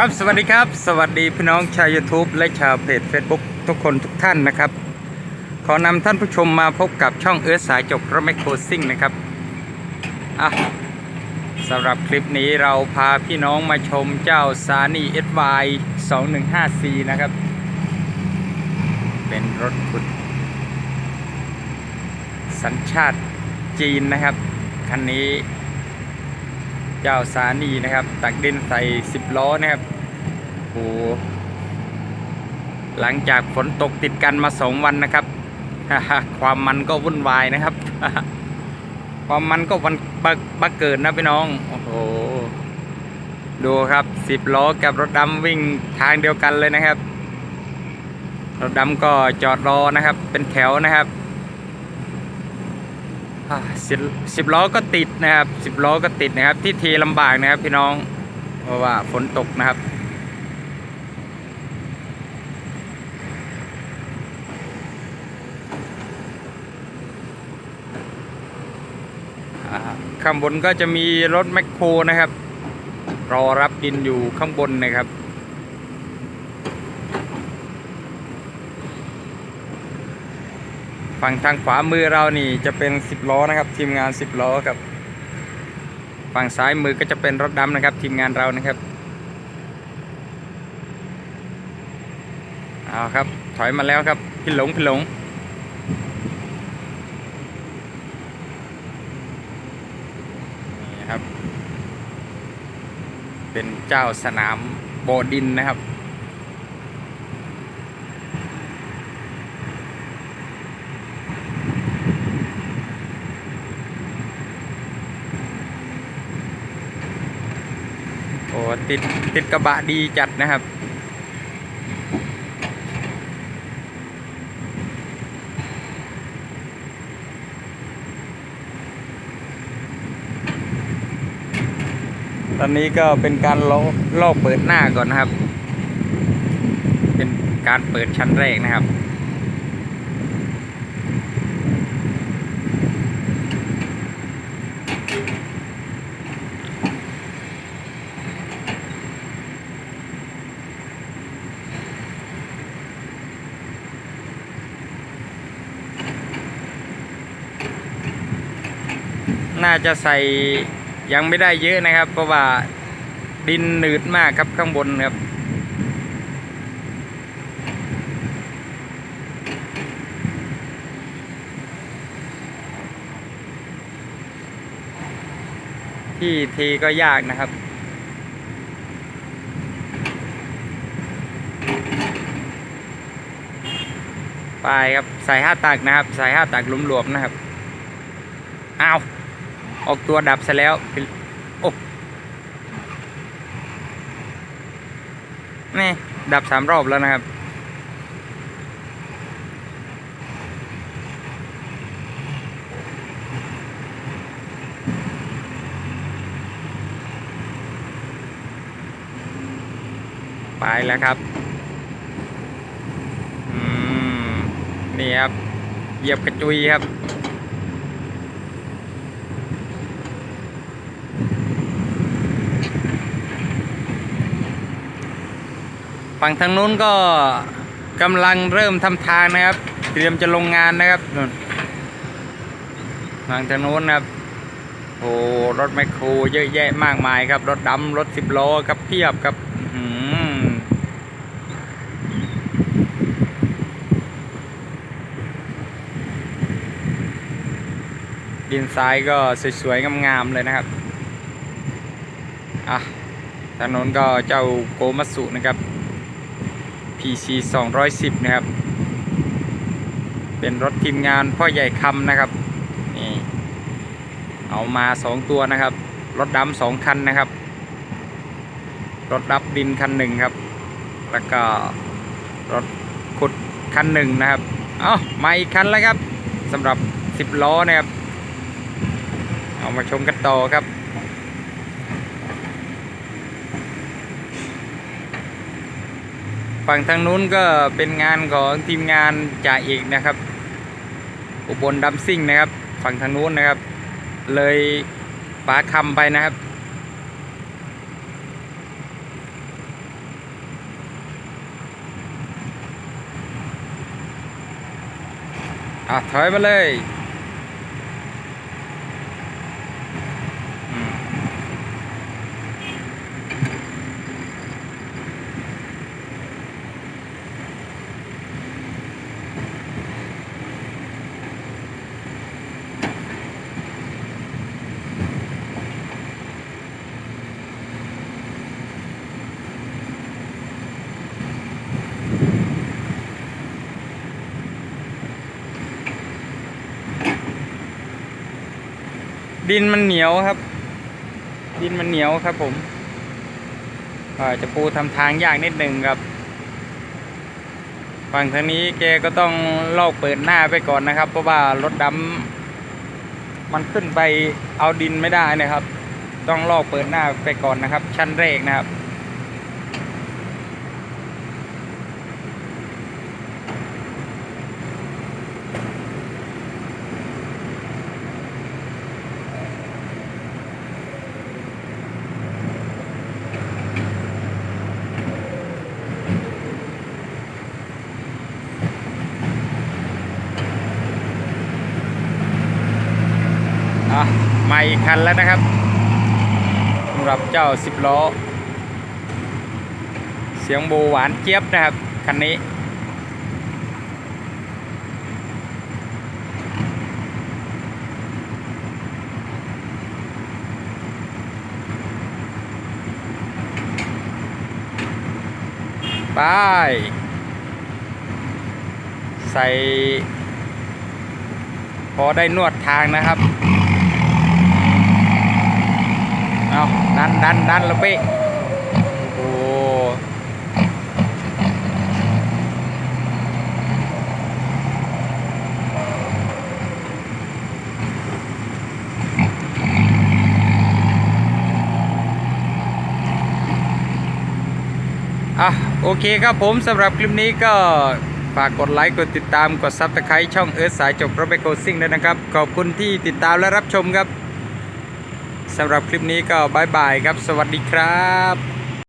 ครับสวัสดีครับ สวัสดีพี่น้องชาว YouTube และชาวเพจ Facebook ทุกคนทุกท่านนะครับ ขอนำท่านผู้ชมมาพบกับช่องเอิร์สายจกรถแมคโครซิ่งนะครับอะสำหรับคลิปนี้เราพาพี่น้องมาชมเจ้าซานี่ SY 215C นะครับ เป็นรถขุด สัญชาติจีนนะครับ คันนี้ เจ้าสานีนะครับ ตักดินใส่สิบล้อนะครับโอ้โหหลังจากฝนตกติดกันมาสองวันนะครับ ความมันก็วุ่นวายนะครับ ความมันก็วันบักบักเกิดนะพี่น้อง โอ้โห ดูครับสิบล้อกับรถดำวิ่งทางเดียวกันเลยนะครับ รถดำก็จอดรอนะครับ เป็นแถวนะครับ สิบสิบล้อก็ติดนะครับสิบล้อก็ติดนะครับ ที่เทลำบากนะครับพี่น้อง เพราะว่าฝนตกนะครับข้างบนก็จะมีรถแมคโครนะครับ รอรับดินอยู่ข้างบนนะครับ ฝั่งทางขวามือเรานี่จะเป็น 10 ล้อนะครับ ทีมงาน 10 ล้อครับ ฝั่งซ้ายมือก็จะเป็นรถดำนะครับ ทีมงานเรานะครับเอาครับ ถอยมาแล้วครับพี่หลงพี่หลงนี่ครับ เป็นเจ้าสนามโบดินนะครับ โอ้ ติดติดกระบะดีจัดนะครับ ตอนนี้ก็เป็นการลอกลอกเปิดหน้าก่อนนะครับ เป็นการเปิดชั้นแรกนะครับ น่าจะใส่ยังไม่ได้เยอะนะครับ เพราะว่าดินหนืดมากครับข้างบนครับ ที่เทก็ยากนะครับไปครับใส่ห้าตักนะครับใส่ห้าตักหลวมนะครับอ้าว ออกตัวดับซะแล้วโอ้นี่ดับสามรอบแล้วนะครับ ไปแล้วครับ อืม นี่ครับ เหยียบกระจุยครับ ฝั่งทางนู้นก็กำลังเริ่มทำทางนะครับ เตรียมจะลงงานนะครับนู่นฝั่งทางนู้นนะครับโอ้รถแมคโครเยอะแยะมากมายครับ รถดำรถสิบล้อครับเพียบครับดินทรายก็สวยๆงามๆเลยนะครับอะทางโน้นก็เจ้าโกมัสุนะครับ PC 210 นะครับ เป็นรถทีมงานพ่อใหญ่คำนะครับ นี่ เอามาสองตัวนะครับ รถดำสองคันนะครับ รถรับดินคันหนึ่งครับ แล้วก็รถขุดคันหนึ่งนะครับ เอามาอีกคันแล้วครับสำหรับ 10 ล้อนะครับ เอามาชมกันต่อครับ ฝั่งทางนู้นก็เป็นงานของทีมงานจ่าเอกนะครับ อุบลดัมซิ่งนะครับ ฝั่งทางนู้นนะครับ เลยปาคำไปนะครับอะถอยมาเลย ดินมันเหนียวครับ ดินมันเหนียวครับผมอาจะปูทำทางยากนิดหนึ่งครับฝั่งทางนี้แกก็ต้องลอกเปิดหน้าไปก่อนนะครับ เพราะว่ารถดำมันขึ้นไปเอาดินไม่ได้นะครับ ต้องลอกเปิดหน้าไปก่อนนะครับ ชั้นแรกนะครับะมาอีกคันแล้วนะครับสำหรับเจ้าสิบล้อ เสียงโบหวานเจี๊ยบนะครับ คันนี้ ไป ใส่ พอได้นวดทางนะครับ เอาดันดันดันล้วพี่โอ้โหอะโอเคครับผมสำหรับคลิปนี้ก็ฝากกดไลค์ กดติดตาม กดซับสไครต์ช่องเอิร์ธสายจบรถไบโคซิ่งด้วยนะครับ ขอบคุณที่ติดตามและรับชมครับ สำหรับคลิปนี้ก็บายบายครับ สวัสดีครับ